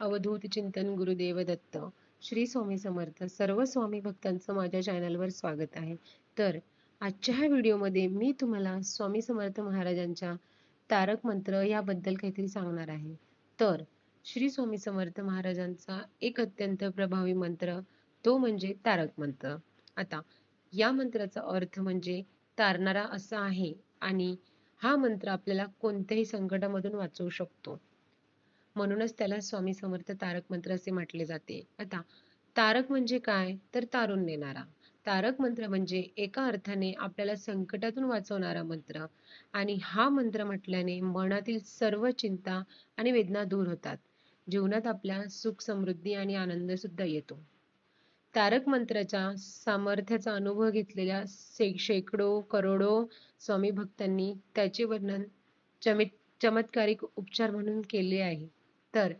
अवधूत चिंतन गुरुदेव दत्त श्री स्वामी समर्थ. सर्व स्वामी भक्तांचं माझ्या चॅनलवर स्वागत आहे. तर आजच्या ह्या व्हिडिओमध्ये मी तुम्हाला स्वामी समर्थ महाराजांच्या तारक मंत्र याबद्दल काहीतरी सांगणार आहे. तर श्री स्वामी समर्थ महाराजांचा एक अत्यंत प्रभावी मंत्र तो म्हणजे तारक मंत्र. आता या मंत्राचा अर्थ म्हणजे तारणारा असा आहे आणि हा मंत्र आपल्याला कोणत्याही संकटामधून वाचवू शकतो. म्हणूनच त्याला स्वामी समर्थ तारक मंत्र असे म्हटले जाते. आता तारक म्हणजे काय? तर तारून नेणारा. तारक मंत्र म्हणजे एका अर्थाने आपल्याला संकटातून वाचवणारा मंत्र. आणि हा मंत्र म्हटल्याने मनातील सर्व चिंता आणि वेदना दूर होतात. जीवनात आपल्या सुख समृद्धी आणि आनंद सुद्धा येतो. तारक मंत्राच्या सामर्थ्याचा अनुभव घेतलेल्या शेकडो करोडो स्वामी भक्तांनी त्याचे वर्णन चमित चमत्कारिक उपचार म्हणून केले आहे. तर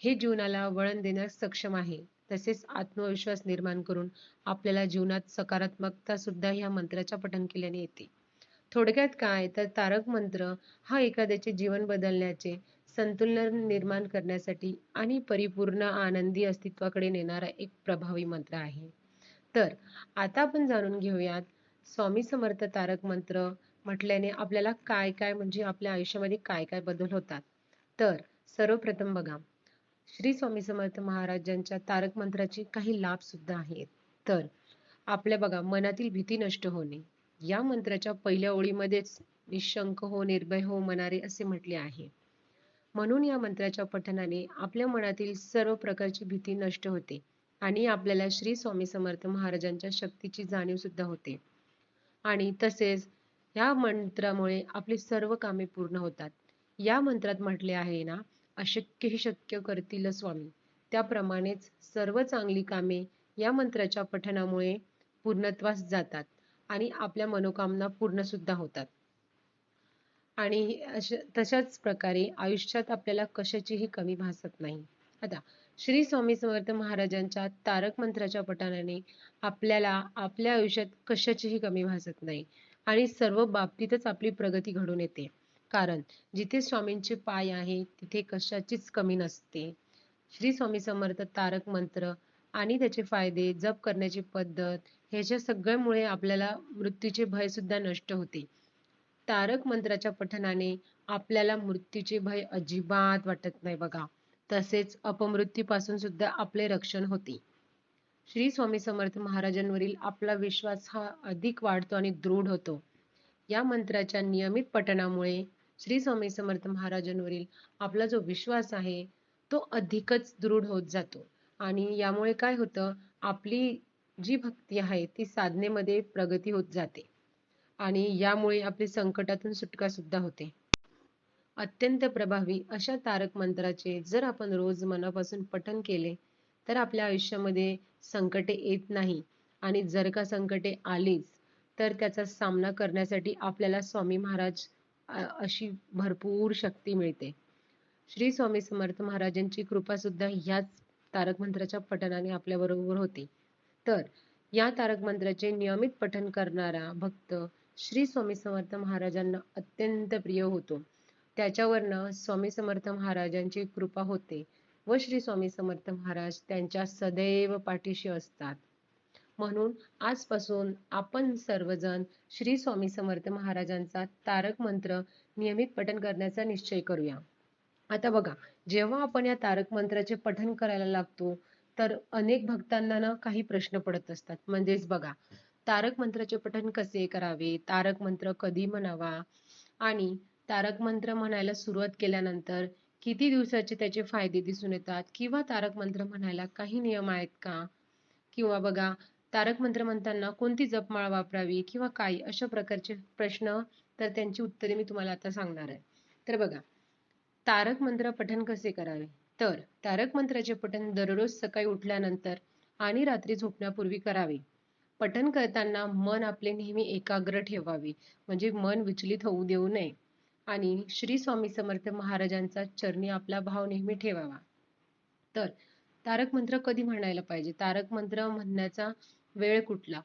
हे जीवनाला वळण देण्यास सक्षम आहे. तसेच आत्मविश्वास निर्माण करून आपल्याला जीवनात सकारात्मकता सुद्धा ह्या मंत्राच्या पठण केल्याने येते. थोडक्यात काय? तर तारक मंत्र हा एखाद्याचे जीवन बदलण्याचे संतुलन निर्माण करण्यासाठी आणि परिपूर्ण आनंदी अस्तित्वाकडे नेणारा एक प्रभावी मंत्र आहे. तर आता आपण जाणून घेऊयात स्वामी समर्थ तारक मंत्र म्हटल्याने आपल्याला काय काय म्हणजे आपल्या आयुष्यामध्ये काय काय बदल होतात? तर सर्वप्रथम बघा. श्री स्वामी समर्थ महाराजांच्या तारक मंत्राचे काही लाभ सुद्धा आहेत. तर आपल्या बघा मनातील भीती नष्ट होणे. या मंत्राच्या पहिल्या ओळीमध्येच निशंक हो निर्भय हो मनारे असे म्हटले आहे. म्हणून या मंत्राच्या पठनाने आपल्या मनातील सर्व प्रकारची भीती नष्ट होते आणि आपल्याला श्री स्वामी समर्थ महाराजांच्या शक्तीची जाणीव सुद्धा होते. आणि तसेच या मंत्रामुळे आपली सर्व कामे पूर्ण होतात. या मंत्रात म्हटले आहे ना अशक्यही शक्य करतील स्वामी. त्याप्रमाणेच सर्व चांगली कामे या मंत्राच्या पठनामुळे पूर्णत्वास जातात आणि आपल्या मनोकामना पूर्ण सुद्धा होतात. आणि तशाच प्रकारे आयुष्यात आपल्याला कशाचीही कमी भासत नाही. आता श्री स्वामी समर्थ महाराजांच्या तारक मंत्राच्या पठणाने आपल्याला आपल्या आयुष्यात कशाचीही कमी भासत नाही आणि सर्व बाबतीतच आपली प्रगती घडून येते. कारण जिथे स्वामींचे पाय आहे तिथे कशाचीच कमी नसते. श्री स्वामी समर्थ तारक मंत्र आणि त्याचे फायदे जप करण्याची पद्धत ह्याच्या सगळ्यामुळे आपल्याला मृत्यूचे भय सुद्धा नष्ट होते. तारक मंत्राच्या पठनाने आपल्याला मृत्यूचे भय अजिबात वाटत नाही बघा. तसेच अपमृत्यूपासून सुद्धा आपले रक्षण होते. श्री स्वामी समर्थ महाराजांवरील आपला विश्वास हा अधिक वाढतो आणि दृढ होतो. या मंत्राच्या नियमित पठणामुळे श्री स्वामी समर्थ महाराजांवरील आपला जो विश्वास आहे तो अधिकच दृढ होत जातो. आणि यामुळे काय होतं आपली जी भक्ती आहे ती साधनेमध्ये प्रगती होत जाते. आणि यामुळे आपली संकटातून सुटका सुद्धा होते. अत्यंत प्रभावी अशा तारक मंत्राचे जर आपण रोज मनापासून पठन केले तर आपल्या आयुष्यामध्ये संकटे येत नाही. आणि जर का संकटे आलीच तर त्याचा सामना करण्यासाठी आपल्याला स्वामी महाराज अशी भरपूर शक्ती मिळते. श्री स्वामी समर्थ महाराजांची कृपा सुद्धा ह्याच तारक मंत्राच्या पठनाने आपल्या बरोबर तर या तारक मंत्राचे नियमित पठन करणारा भक्त श्री स्वामी समर्थ महाराजांना अत्यंत प्रिय होतो. त्याच्यावरनं स्वामी समर्थ महाराजांची कृपा होते व श्री स्वामी समर्थ महाराज त्यांच्या सदैव पाठीशी असतात. म्हणून आजपासून आपण सर्वजण श्री स्वामी समर्थ महाराजांचा तारक मंत्र नियमित पठन करण्याचा निश्चय करूया. आता बघा जेव्हा आपण या तारक मंत्राचे पठण करायला लागतो तर अनेक भक्तांना ना काही प्रश्न पडत असतात. म्हणजेच बघा तारक मंत्राचे पठन कसे करावे तारक मंत्र कधी म्हणावा आणि तारक मंत्र म्हणायला सुरुवात केल्यानंतर किती दिवसाचे त्याचे फायदे दिसून येतात? किंवा तारक मंत्र म्हणायला काही नियम आहेत का? किंवा बघा तारक मंत्र म्हणताना कोणती जपमाळ वापरावी किंवा काय अशा प्रकारचे प्रश्न तर त्यांची उत्तरे मी तुम्हाला आता सांगणार आहे. तर बघा तारक मंत्र पठण कसे करावे? तर तारक मंत्राचे पठण दररोज सकाळी उठल्यानंतर आणि रात्री झोपण्यापूर्वी करावे. पठण करताना मन आपले नेहमी एकाग्र ठेवावे म्हणजे मन विचलित होऊ देऊ नये आणि श्री स्वामी समर्थ महाराजांचा चरणी आपला भाव नेहमी ठेवावा. तर तारक मंत्र कधी म्हणायला पाहिजे? तारक मंत्र म्हणण्याचा वेळ कुठला?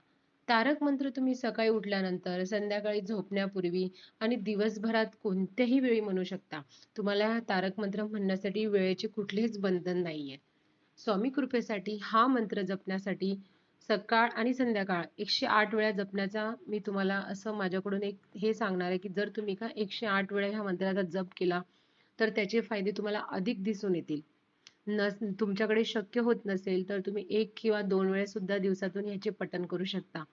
तारक मंत्र तुम्ही सकाळी उठल्यानंतर संध्याकाळी झोपण्यापूर्वी आणि दिवसभरात कोणत्याही वेळी म्हणू शकता. तुम्हाला तारक मंत्र म्हणण्यासाठी वेळेचे कुठलेच बंधन नाहीये. स्वामी कृपेसाठी हा मंत्र जपण्यासाठी सकाळ आणि संध्याकाळ एकशे आठ वेळा जपण्याचा मी तुम्हाला असं माझ्याकडून एक हे सांगणार आहे की जर तुम्ही का एकशे आठ वेळा ह्या मंत्राचा जप केला तर त्याचे फायदे तुम्हाला अधिक दिसून येतील. नस तुमच्याकडे शक्य होत नसेल तर तुम्ही एक किंवा दोन वेळेसुद्धा दिवसातून ह्याचे पठण करू शकता.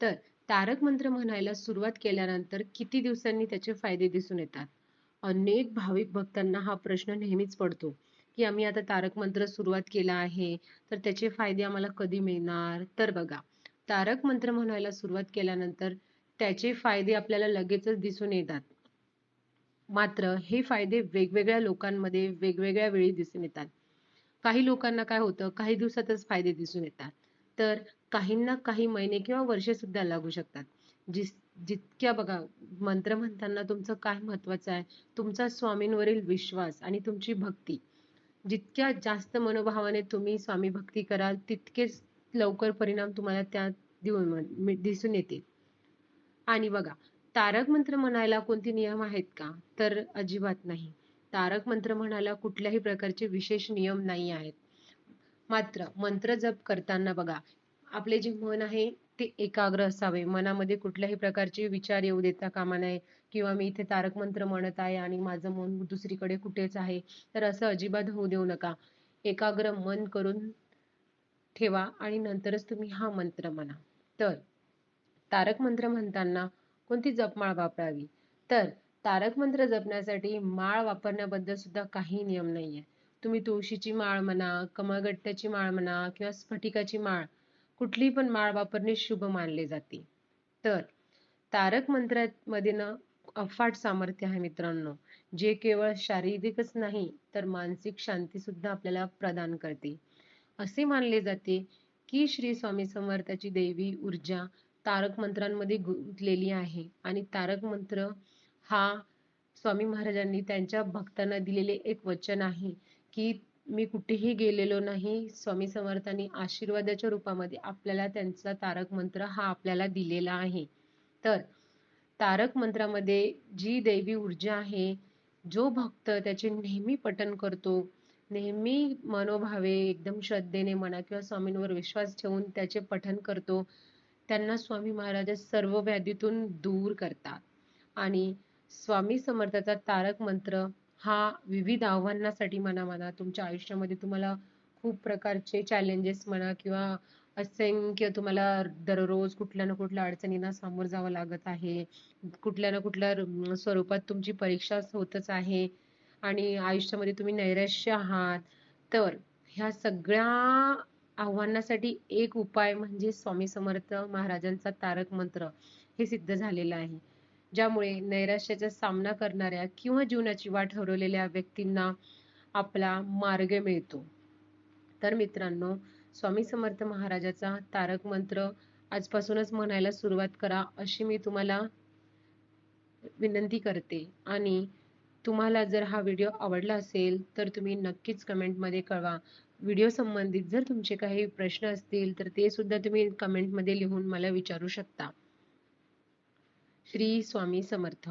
तर तारक मंत्र म्हणायला सुरुवात केल्यानंतर किती दिवसांनी त्याचे फायदे दिसून येतात? अनेक भाविक भक्तांना हा प्रश्न नेहमीच पडतो की आम्ही आता तारक मंत्र सुरुवात केला आहे तर त्याचे फायदे आम्हाला कधी मिळणार? तर बघा तारक मंत्र म्हणायला सुरुवात केल्यानंतर त्याचे फायदे आपल्याला लगेचच दिसून येतात. मात्र हे फायदे वेगवेगळ्या लोकांमध्ये वेगवेगळ्या वेळी दिसून येतात. काही लोकांना काय होतं काही दिवसातच फायदे दिसून येतात. तर काहींना काही महिने किंवा वर्षे सुद्धा लागू शकतात. जिस जितक्या बघा मंत्र म्हणताना तुमचं काय महत्वाचं आहे तुमचा स्वामींवरील विश्वास आणि तुमची भक्ती. जितक्या जास्त मनोभावाने तुम्ही स्वामी भक्ती कराल तितकेच लवकर परिणाम तुम्हाला त्या दिसून येतील. आणि बघा तारक मंत्र म्हणायला कोणते नियम आहेत का? तर अजिबात नाही. तारक मंत्र म्हणायला कुठल्याही प्रकारचे विशेष नियम नाही आहेत. मात्र मंत्र जप करताना बघा आपले जे मन आहे ते एकाग्र असावे. मनामध्ये कुठल्याही प्रकारचे विचार येऊ देता कामा नये. किंवा मी इथे तारक मंत्र म्हणत आहे आणि माझं मन दुसरीकडे कुठेच आहे तर असं अजिबात होऊ देऊ नका. एकाग्र मन करून ठेवा आणि नंतरच तुम्ही हा मंत्र म्हणा. तर तारक मंत्र म्हणताना कोणती जपमाळ वापरावी? तर तारक मंत्र जपण्यासाठी माळ वापरण्याबद्दल सुद्धा काही नियम नाहीये. तुम्ही तुळशीची माळ म्हणा कमळगट्ट्याची माळ म्हणा किंवा स्फटिकाची माळ कुठली पण माळ वापरणे शुभ मानले जाते. तर तारक मंत्रामध्ये ना अफाट सामर्थ्य आहे मित्रांनो जे केवळ शारीरिकच नाही तर मानसिक शांती सुद्धा आपल्याला प्रदान करते. असे मानले जाते की श्री स्वामी समर्थाची देवी ऊर्जा तारक मंत्रांमध्ये गुंतलेली आहे. आणि तारक मंत्र हा स्वामी महाराजांनी त्यांच्या भक्तांना दिलेले एक वचन आहे की मी कुठेही गेलेलो नाही स्वामी समर्थांनी आशीर्वादाच्या रूपामध्ये आपल्याला त्यांचा तारक मंत्र हा आपल्याला दिलेला आहे. तर तारक मंत्रामध्ये जी दैवी ऊर्जा आहे जो भक्त त्याचे नेहमी पठन करतो नेहमी मनोभावे एकदम श्रद्धेने म्हणा किंवा स्वामींवर विश्वास ठेवून त्याचे पठन करतो त्यांना स्वामी महाराज सर्व व्याधीतून दूर करतात. आणि स्वामी समर्थाचा तारक मंत्र हा विविध आव्हानासाठी म्हणा म्हणा तुमच्या आयुष्यामध्ये तुम्हाला खूप प्रकारचे चॅलेंजेस म्हणा किंवा असंख्य तुम्हाला दररोज कुठल्या ना कुठल्या अडचणींना सामोरं जावं लागत आहे. कुठल्या ना कुठल्या स्वरूपात तुमची परीक्षा होतच आहे. आणि आयुष्यामध्ये तुम्ही नैराश्य आहात. तर ह्या सगळ्या आव्हानासाठी एक उपाय म्हणजे स्वामी समर्थ महाराजांचा तारक मंत्र हे सिद्ध झालेलं आहे. ज्यामुळे नैराश्याचा सामना करणाऱ्या किंवा जीवनाची वाट ठरवलेल्या व्यक्तींना आपला मार्ग मिळतो. तर मित्रांनो स्वामी समर्थ महाराजाचा तारक मंत्र आजपासूनच म्हणायला सुरुवात करा अशी मी तुम्हाला विनंती करते. आणि तुम्हाला जर हा व्हिडिओ आवडला असेल तर तुम्ही नक्कीच कमेंटमध्ये कळवा. व्हिडिओ संबंधित जर तुमचे काही प्रश्न असतील तर ते सुद्धा तुम्ही कमेंटमध्ये लिहून मला विचारू शकता. श्री स्वामी समर्थ.